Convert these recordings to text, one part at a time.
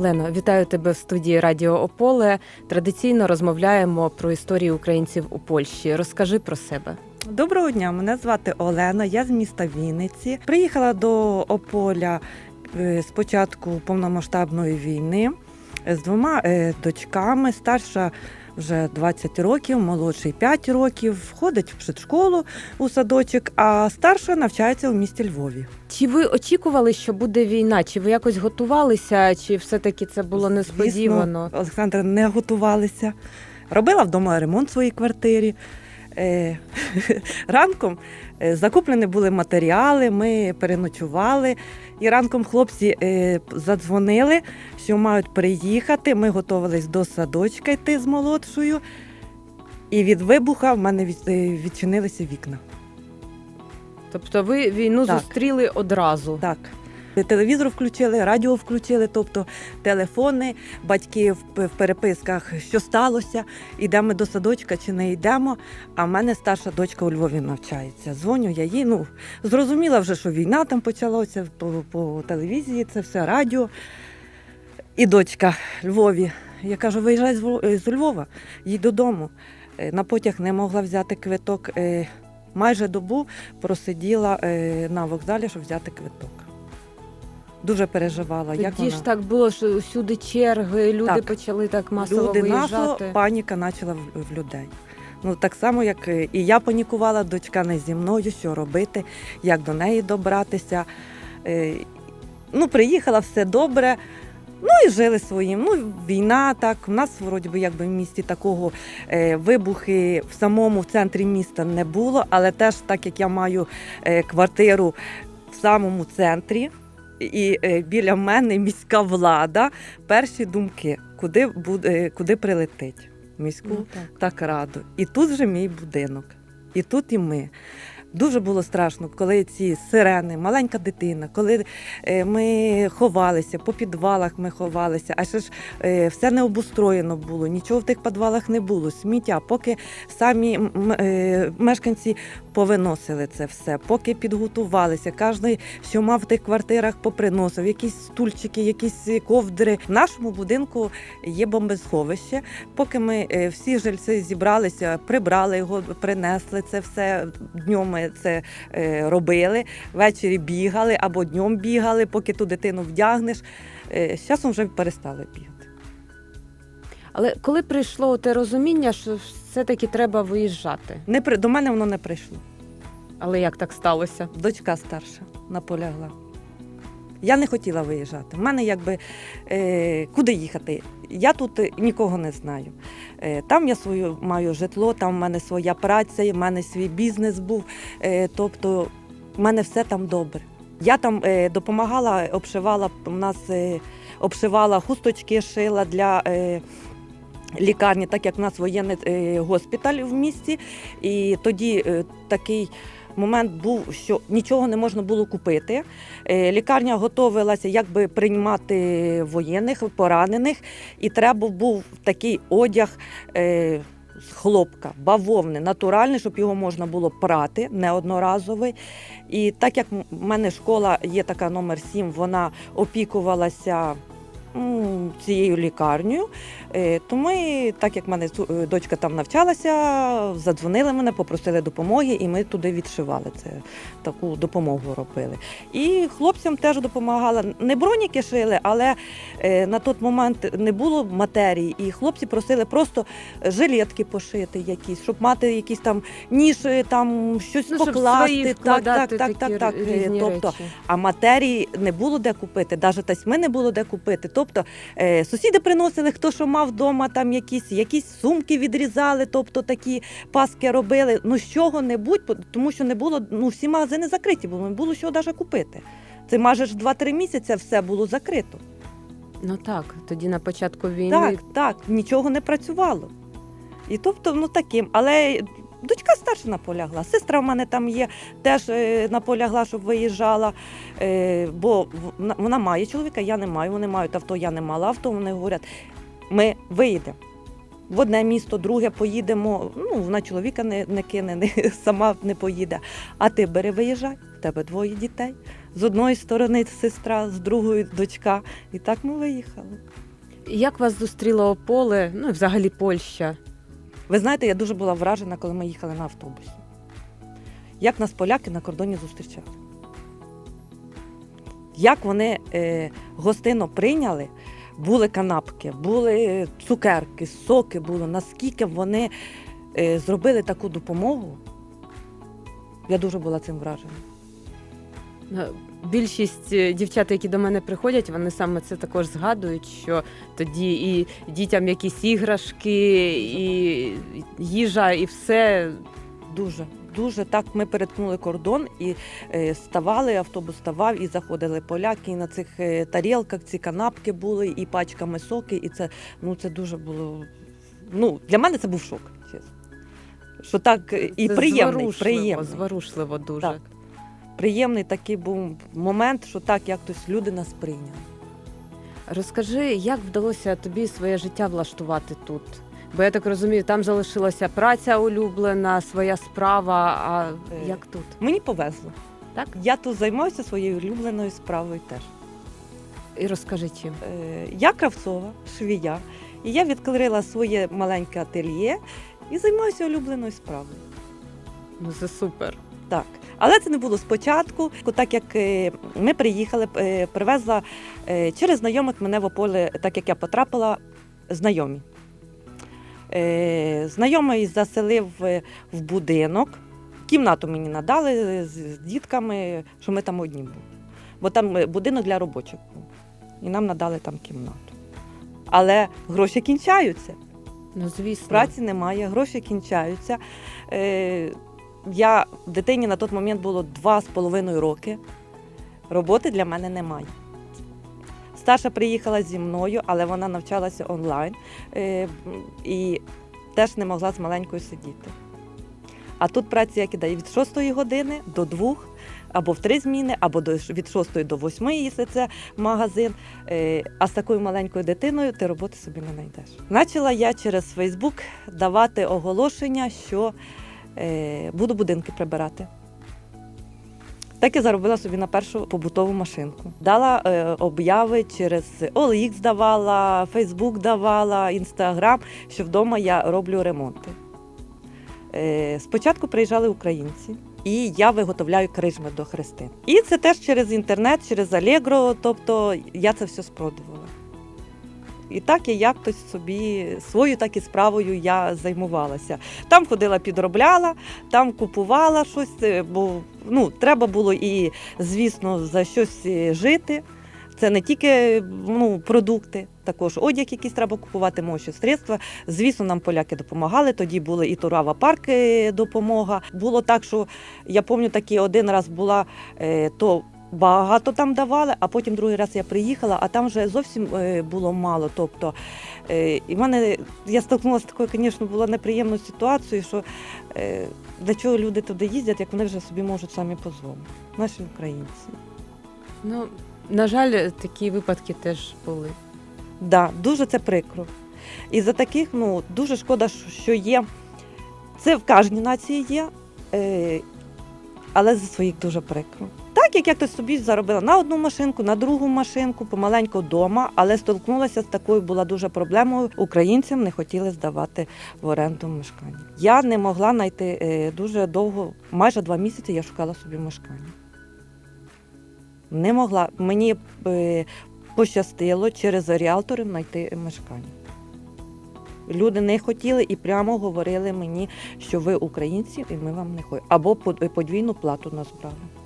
Олено, вітаю тебе в студії Радіо Ополе. Традиційно розмовляємо про історію українців у Польщі. Розкажи про себе. Доброго дня, мене звати Олена, я з міста Вінниці. Приїхала до Ополя е, з початку повномасштабної війни з двома е, дочками. Старша вже 20 років, молодший 5 років, ходить в предшколу у садочок, а старша навчається у місті Львові. Чи ви очікували, що буде війна? Чи ви якось готувалися, чи все-таки це було несподівано? Звісно, Олександра не готувалися. Робила вдома ремонт в своїй квартирі. Е, ранком е, закуплені були матеріали, ми переночували. І ранком хлопці е, задзвонили, що мають приїхати. Ми готувалися до садочка йти з молодшою. І від вибуха в мене е, відчинилися вікна. Тобто ви війну Так. зустріли одразу. Так. Телевізор включили, радіо включили, тобто телефони, батьки в, переписках, що сталося, йдемо до садочка чи не йдемо. А в мене старша дочка у Львові навчається. Дзвоню я їй. Ну зрозуміла вже, що війна там почалася по, по телевізії, це все радіо. І дочка Львові. Я кажу, виїжджай з Львова, їдь додому. Е, На потяг не могла взяти квиток. Е, Майже добу просиділа е, на вокзалі, щоб взяти квиток. Дуже переживала. як Тоді вона... ж так було, що усюди черги, люди Так. почали так масово Люди масово, паніка почала в, в людей. Ну так само, як е, і я панікувала, дочка не зі мною, що робити, як до неї добратися. Е, Ну, приїхала, все добре. Ну і жили своїм. Ну, війна так. У нас вроді би якби в місті такого е, вибухи в самому в центрі міста не було, але теж так як я маю е, квартиру в самому центрі, і е, біля мене міська влада, перші думки, куди буде, куди прилетить міську Ну, так. так раду. І тут же мій будинок, і тут і ми. Дуже було страшно, коли ці сирени, маленька дитина, коли е, ми ховалися, по підвалах ми ховалися, а ще ж е, все не обустроєно було, нічого в тих підвалах не було, сміття, поки самі е, мешканці повиносили це все, поки підготувалися, кожен, що мав в тих квартирах, поприносив, якісь стульчики, якісь ковдри. В нашому будинку є бомбосховище. Поки ми всі жильці зібралися, прибрали його, принесли це все днем. Ми це е, робили. Ввечері бігали або днем бігали, поки ту дитину вдягнеш. Е, З часом вже перестали бігати. Але коли прийшло те розуміння, що все-таки треба виїжджати. Не при до мене воно не прийшло. Але як так сталося? Дочка старша наполягла. Я не хотіла виїжджати. В мене якби е, куди їхати? Я тут нікого не знаю. Е, там я свою маю житло, там в мене своя праця, в мене свій бізнес був. Е, тобто в мене все там добре. Я там е, допомагала, обшивала у нас е, обшивала хусточки, шила для. Е, Лікарні, так як в нас воєнний е, госпіталь в місті, і тоді е, такий момент був, що нічого не можна було купити. Е, Лікарня готувалася якби приймати воєнних, поранених, і треба був такий одяг. Е, з хлопка, бавовни, натуральний, щоб його можна було прати, неодноразовий. І так як в мене школа є така номер 7, вона опікувалася цією лікарнею, то ми, так як в мене е, дочка там навчалася, задзвонили мене, попросили допомоги, і ми туди відшивали це, таку допомогу робили. І хлопцям теж допомагала. Не броніки шили, але е, на той момент не було матерії, і хлопці просили просто жилетки пошити якісь, щоб мати якісь там ніші, там щось Ну, покласти. так, так, так, так, так. Е, Тобто, речі. а матерії не було де купити, навіть тасьми не було де купити. Тобто е, сусіди приносили, хто що мав вдома, там якісь, якісь сумки відрізали, тобто такі паски робили. Ну з чого-небудь, тому що не було, ну всі магазини закриті були, не було чого навіть купити. Це майже ж 2-3 місяці все було закрито. Ну так, тоді на початку війни Так, так, нічого не працювало. І тобто, ну таким. Але дочка старша наполягла. Сестра в мене там є, теж е, наполягла, щоб виїжджала. Е, бо вона, вона має чоловіка, я не маю. Вони мають авто, я не мала авто. Вони говорять, ми виїдемо. В одне місто, друге поїдемо. Ну, вона чоловіка не, не кине, не, сама не поїде. А ти бери, виїжджай, в тебе двоє дітей. З одної сторони сестра, з другої дочка. І так ми виїхали. Як вас зустріло Ополе, ну і взагалі Польща? Ви знаєте, я дуже була вражена, коли ми їхали на автобусі. Як нас поляки на кордоні зустрічали. Як вони е, гостинно прийняли, були канапки, були цукерки, соки були, наскільки вони е, зробили таку допомогу. Я дуже була цим вражена. Ну, Більшість е, дівчат, які до мене приходять, вони саме це також згадують, що тоді і дітям якісь іграшки, і їжа, і все. Дуже, дуже так ми переткнули кордон і е, ставали, автобус ставав, і заходили поляки, і на цих е, тарілках ці канапки були, і пачками соки, і це, ну, це дуже було. Ну, для мене це був шок, чесно. Що так е, і Це приємний, зворушливо, приємний, зворушливо дуже. Так. приємний такий був момент, що так якось люди нас прийняли. Розкажи, як вдалося тобі своє життя влаштувати тут? Бо я так розумію, там залишилася праця улюблена, своя справа. А Е, як тут? Мені повезло. Так? Я тут займаюся своєю улюбленою справою теж. І розкажи чим. Е, Я кравцова, швія, і я відкрила своє маленьке ательє і займаюся улюбленою справою. Ну це супер. Так. Але це не було спочатку, так як е, ми приїхали, е, привезла е, через знайомих мене в Ополе, так як я потрапила, знайомі. Е, Знайомий заселив е, в будинок, кімнату мені надали з дітками, що ми там одні були. Бо там е, будинок для робочих був. І нам надали там кімнату. Але гроші кінчаються. Ну звісно. Праці немає, гроші кінчаються. Я дитині на той момент було два з половиною роки. Роботи для мене немає. Старша приїхала зі мною, але вона навчалася онлайн е, і теж не могла з маленькою сидіти. А тут праці я кидаю від 6 години до 2, або в три зміни, або від 6 до 8, якщо це магазин. Е, а з такою маленькою дитиною ти роботи собі не знайдеш. Почала я через Фейсбук давати оголошення, що е, буду будинки прибирати. Так і заробила собі на першу побутову машинку. Дала е, обяви через OLX давала, Фейсбук давала, Інстаграм, що вдома я роблю ремонти. Е, спочатку приїжджали українці, і я виготовляю крижми до хрестин. І це теж через інтернет, через Allegro, тобто я це все спродувала. І так я якось собі свою так і справою я займувалася. Там ходила, підробляла, там купувала щось, е, бо ну, треба було і, звісно, за щось е, жити. Це не тільки ну, продукти, також одяг якийсь треба купувати, мощі средства. Звісно, нам поляки допомагали. Тоді були і Турава парк е, допомога. Було так, що я пам'ятаю, такі один раз була то. Багато там давали, а потім другий раз я приїхала, а там вже зовсім е, було мало. Тобто, е, і в мене я стикнулася з такою, звісно, була неприємною ситуацією, що е, для чого люди туди їздять, як вони вже собі можуть самі дозволити. Наші українці. Ну, на жаль, такі випадки теж були. Да, дуже це прикро. І за таких, ну, дуже шкода, що є. Це в кожній нації є, але за своїх дуже прикро. Так, як я хтось собі заробила на одну машинку, на другу машинку, помаленьку вдома, але столкнулася з такою була дуже проблемою. Українцям не хотіли здавати в оренду мешкання. Я не могла знайти е, дуже довго, майже два місяці я шукала собі мешкання. Не могла. Мені е, пощастило через ріалторів знайти мешкання. Люди не хотіли і прямо говорили мені, що ви українці, і ми вам не хочемо. Або подвійну плату нас брали.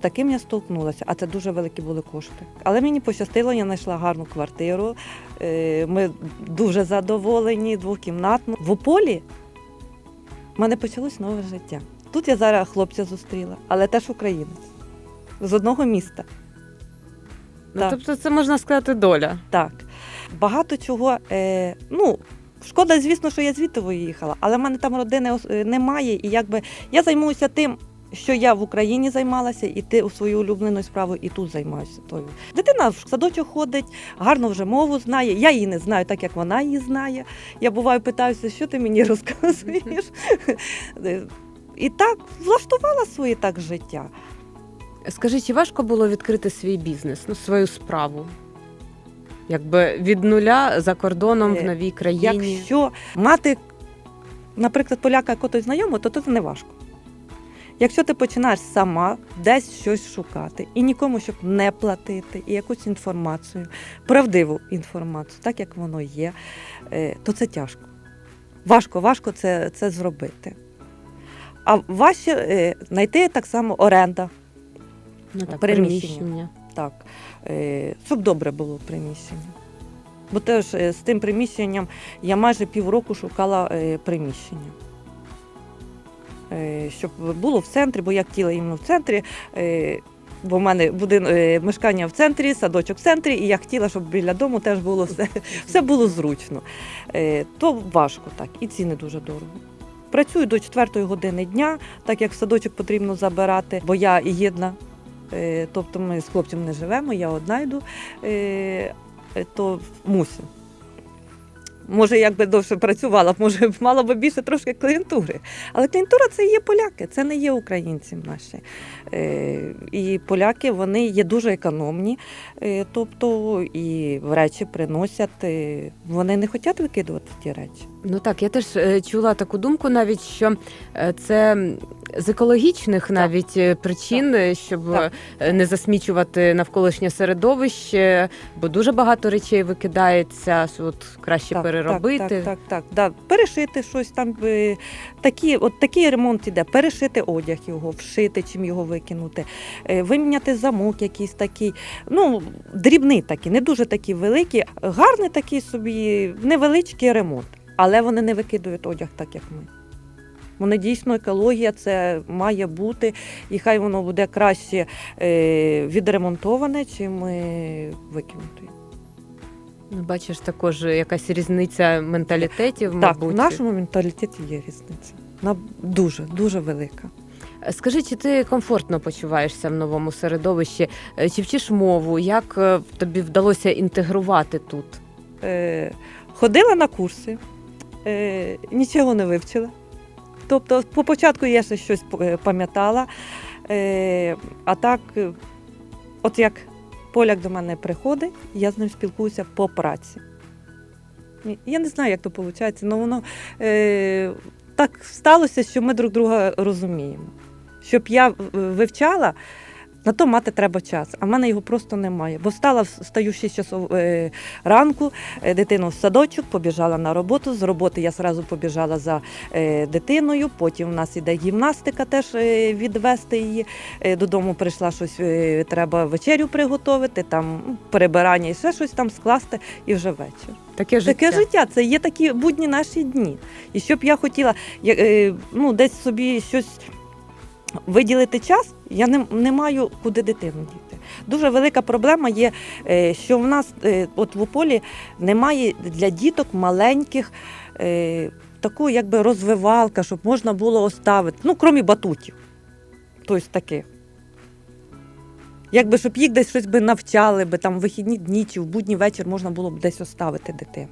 Таким я столкнулася, а це дуже великі були кошти. Але мені пощастило, я знайшла гарну квартиру. е, Ми дуже задоволені, двокімнатну. В Ополі в мене почалось нове життя. Тут я зараз хлопця зустріла, але теж українець з одного міста. Ну, Так. тобто, це можна сказати доля. Так. Багато чого. Е, ну, шкода, звісно, що я звідти виїхала, але в мене там родини е, немає. І якби я займуюся тим, що я в Україні займалася, і ти у свою улюблену справу і тут займаюся тою. Дитина в садочок ходить, гарно вже мову знає. Я її не знаю, так як вона її знає. Я буваю питаюся, що ти мені розказуєш. І так влаштувала своє так життя. Скажи, чи важко було відкрити свій бізнес, ну, свою справу? Якби від нуля за кордоном в Е, новій країні. Якщо мати, наприклад, поляка якогось знайомого, то це не важко. Якщо ти починаєш сама десь щось шукати і нікому, щоб не платити, і якусь інформацію, правдиву інформацію, так як воно є, е, то це тяжко. Важко, важко це, це зробити. А важче е, знайти так само оренда, ну, так, приміщення. приміщення. так, е, щоб добре було приміщення. Бо теж з тим приміщенням я майже півроку шукала приміщення. Е, щоб було в центрі, бо я хотіла іменно в центрі. Е, бо в мене будин, е, мешкання в центрі, садочок в центрі, і я хотіла, щоб біля дому теж було все, все було зручно. То важко так, і ціни дуже дорого. Працюю до 4 години дня, так як садочок потрібно забирати, бо я єдна. Тобто ми з хлопцем не живемо, я одна йду, то мусимо. Може, якби довше працювала, може мала б більше трошки клієнтури. Але клієнтура це є поляки, це не є українці наші. Е, і поляки вони є дуже економні, е, тобто і речі приносять. е, вони не хочуть викидувати ті речі. Ну так, я теж чула таку думку, навіть що це з екологічних навіть е, причин, е, щоб Так. е, не засмічувати навколишнє середовище, бо дуже багато речей викидається, що от краще переробити. Так, так, так, так, да. Перешити щось там. Такі, от такий ремонт іде, перешити одяг його, вшити, чим його викинути, виміняти замок якийсь такий. Ну, дрібний такий, не дуже такі великі, гарний такий собі невеличкий ремонт. Але вони не викидують одяг так, як ми. Вони дійсно екологія, це має бути, і хай воно буде краще е, відремонтоване, чим викинути. Ну, бачиш, також якась різниця менталітетів, Так, мабуть. в нашому менталітеті є різниця. Вона дуже, дуже велика. Скажи, чи ти комфортно почуваєшся в новому середовищі? Е, Чи вчиш мову? Як е, тобі вдалося інтегрувати тут? Е, ходила на курси, е, нічого не вивчила. Тобто, по початку я ще щось е, пам'ятала. Е, а так, е, от як поляк до мене приходить, я з ним спілкуюся по праці. Я не знаю, як то виходить, але воно е, так сталося, що ми друг друга розуміємо. Щоб я вивчала, на то мати треба час, а в мене його просто немає. Бо встала, встаю в 6 часов е, ранку, е, дитину в садочок, побіжала на роботу. З роботи я одразу побіжала за е, дитиною. Потім в нас іде гімнастика, теж відвести її. Додому прийшла щось, треба вечерю приготувати, там перебирання і ще щось там скласти, і вже вечір. Таке життя. Таке життя, це є такі будні наші дні. І щоб я хотіла ну, десь собі щось виділити час, я не, не маю куди дитину діти. Дуже велика проблема є, е, що в нас е, от в Ополі немає для діток маленьких е, такої якби розвивалка, щоб можна було оставити, ну, крім батутів. Тобто таких. Якби щоб їх десь щось би навчали, би там в вихідні дні чи в будній вечір можна було б десь оставити дитину.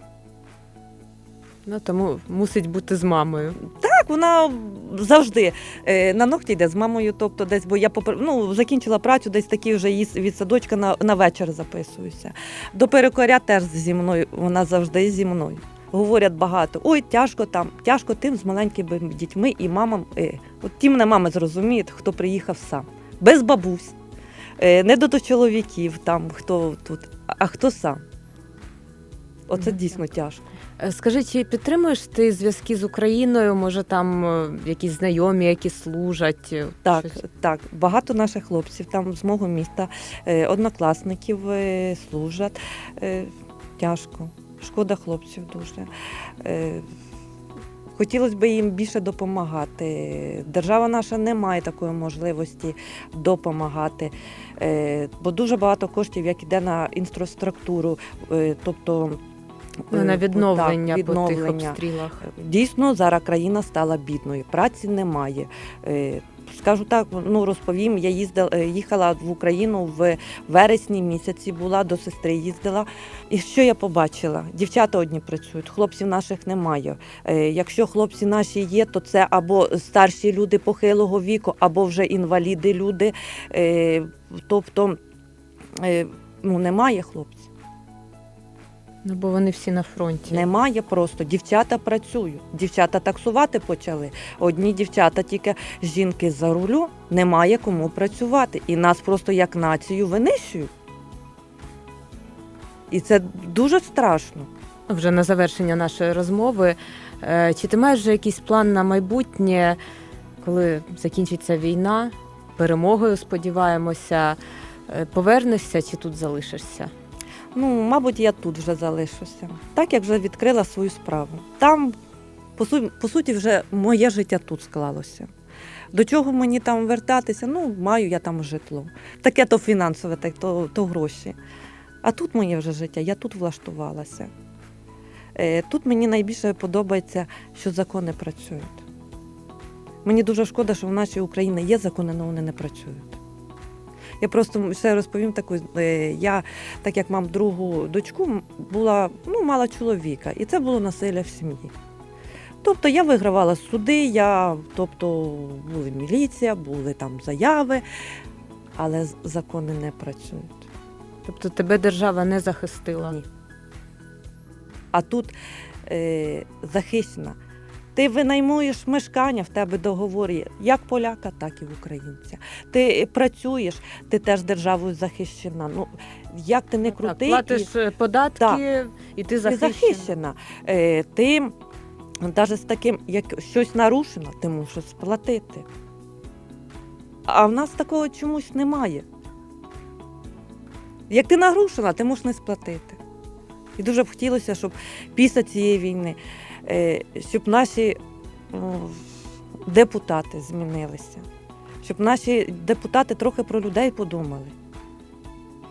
Ну, тому мусить бути з мамою. Так, вона завжди е, на ногті йде з мамою. Тобто, десь, бо я попер... ну, закінчила працю, десь такі вже її від садочка на, на вечір записуюся. До перекоря теж зі мною, вона завжди зі мною. Говорять багато, ой, тяжко там, тяжко тим з маленькими дітьми і мамам. Е, от ті мене мами зрозуміють, хто приїхав сам, без бабусь, е, не до чоловіків, там хто тут, а, хто сам. Оце дійсно тяжко. Е, Скажи, чи підтримуєш ти зв'язки з Україною? Може, там е, якісь знайомі, які служать? е, Так, щось? так, багато наших хлопців там з мого міста, однокласників служать. Тяжко. Шкода хлопців дуже. Хотілося б їм більше допомагати. Держава наша не має такої можливості допомагати, бо дуже багато коштів, як іде на інфраструктуру, тобто Ну, е, на так, відновлення, по тих обстрілах. Дійсно, зараз країна стала бідною, праці немає. Е, скажу так, ну розповім. Я їздила, е, їхала в Україну в вересні місяці, була до сестри їздила. І що я побачила? Дівчата одні працюють, хлопців наших немає. Якщо хлопці наші є, то це або старші люди похилого віку, або вже інваліди люди. Тобто ну, немає хлопців. Ну, бо вони всі на фронті. Немає просто. Дівчата працюють. Дівчата таксувати почали. Одні дівчата, тільки жінки за рулю, немає кому працювати. І нас просто як націю винищують. І це дуже страшно. Вже на завершення нашої розмови. е, Чи ти маєш вже якийсь план на майбутнє, коли закінчиться війна, перемогою сподіваємося, е, повернешся чи тут залишишся? Ну, мабуть, я тут вже залишуся. Так як вже відкрила свою справу. Там, по, су- по суті, вже моє життя тут склалося. До чого мені там вертатися? Ну, маю я там житло. Таке то фінансове, так то, то гроші. А тут моє вже життя, я тут влаштувалася. Е, Тут мені найбільше подобається, що закони працюють. Мені дуже шкода, що в нашій Україні є закони, але вони не працюють. Я просто ще розповім таку. е, Я, так як мам другу дочку, була, ну, мала чоловіка, і це було насилля в сім'ї. Тобто я вигравала суди, я, тобто були міліція, були там заяви, але закони не працюють. Тобто тебе держава не захистила. Ні. А тут е, захищена. Ти винаймуєш мешкання, в тебе договор є як поляка, так і в українця. Ти працюєш, ти теж державою захищена. Ну як ти не Так, платиш е, податки, Так. і ти ти захищена. захищена. Е, ти навіть з таким, як щось нарушено, ти мусиш сплатити. А в нас такого чомусь немає. Як ти нагрушена, ти можеш не сплатити. І дуже б хотілося, щоб після цієї війни, щоб наші ну, депутати змінилися, щоб наші депутати трохи про людей подумали,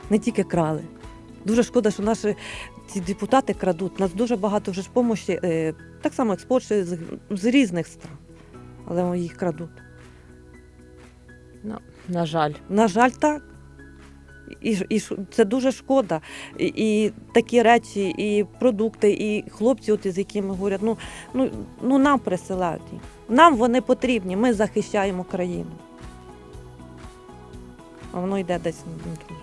не тільки крали. Дуже шкода, що наші ці депутати крадуть. Нас дуже багато вже ж помощі, е, так само експорт ще з, з різних стран, але їх крадуть. На жаль. На жаль, так. І, і це дуже шкода. І, і такі речі, і продукти, і хлопці, от, з якими говорять, ну, ну, ну нам присилають. Нам вони потрібні, ми захищаємо країну. А воно йде десь на другу.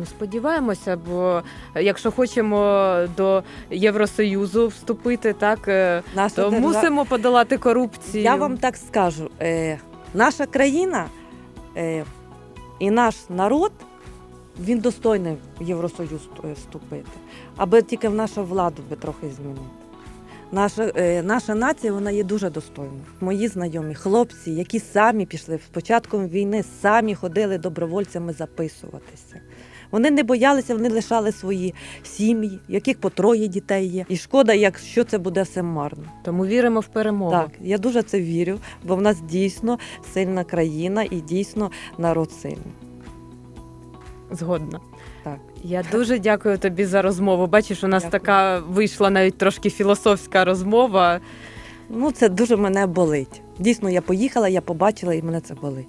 Ну, сподіваємося, бо якщо хочемо до Євросоюзу вступити, так е, Наша то держава- мусимо подолати корупцію. Я вам так скажу: е, наша країна е, і наш народ він достойний в Євросоюз е, вступити, аби тільки в нашу владу би трохи змінити. Наша, е, наша нація вона є дуже достойною. Мої знайомі хлопці, які самі пішли з початком війни, самі ходили добровольцями записуватися. Вони не боялися, вони лишали свої сім'ї, яких по троє дітей є. І шкода, якщо це буде все марно. Тому віримо в перемогу. Так, я дуже це вірю, бо в нас дійсно сильна країна і дійсно народ сильний. Згодна. Так. Я дуже дякую тобі за розмову. Бачиш, у нас Дякую. така вийшла навіть трошки філософська розмова. Ну, це дуже мене болить. Дійсно, я поїхала, я побачила, і мене це болить.